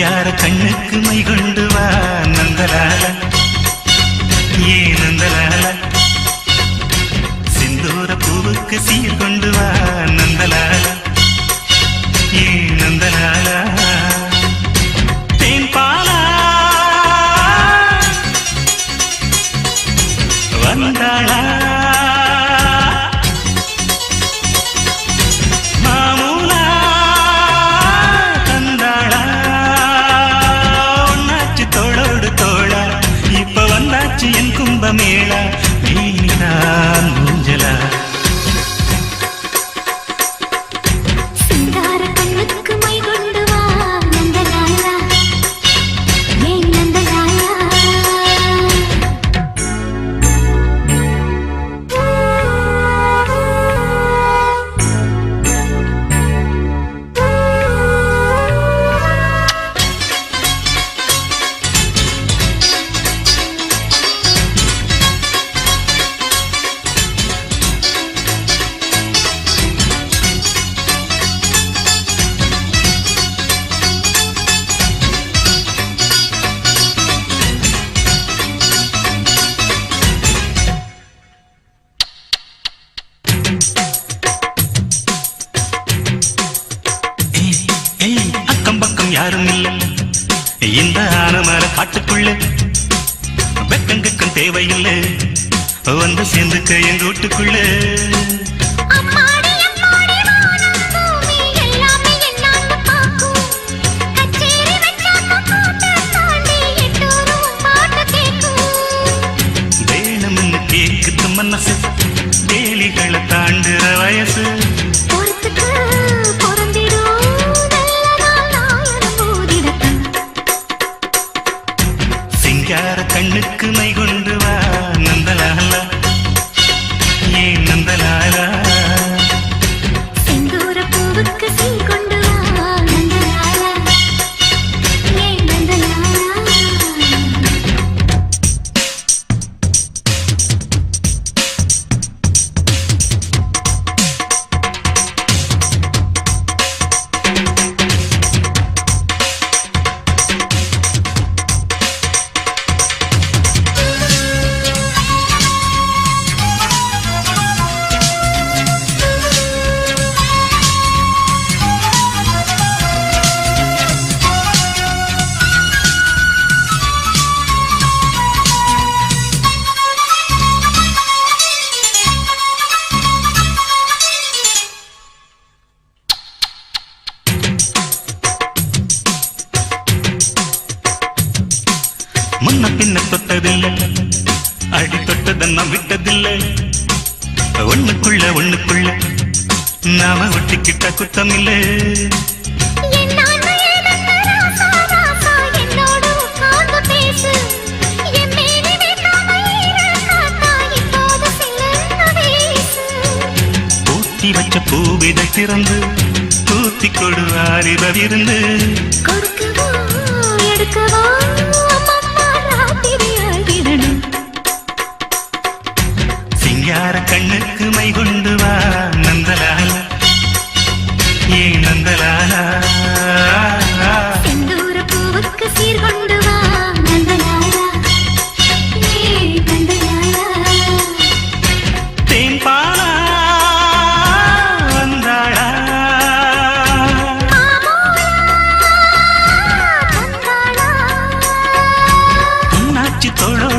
யார கண்ணுக்கு மைகள் కుంభమేళ నీనా யாரும் இல்ல. இந்த ஆனமர காட்டுக்குள்ள வெக்கங்குக்கும் தேவையில்லை. வந்து சேர்ந்துக்க எங்க வீட்டுக்குள்ள. மனசு. முன்ன பின்ன தொட்டதில்லை. அடி தொட்டதன்னா விட்டதில்லை. ஒண்ணுக்குள்ள ஒண்ணுக்குள்ள நாம ஒட்டிக்கிட்ட குத்தம் இல்லை பூட்டி வச்ச பூவிதை திறந்து பூத்தி கொடுவாரிதவிருந்து கொடுக்க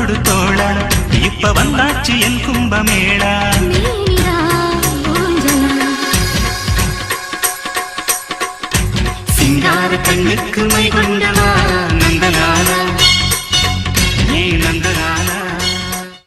தொடு தோழா. இப்ப வந்தாச்சு என் கும்பமேளா. சிங்கார கண்ணுக்கு மை கொண்டவா நந்தலாலா ஏ நந்த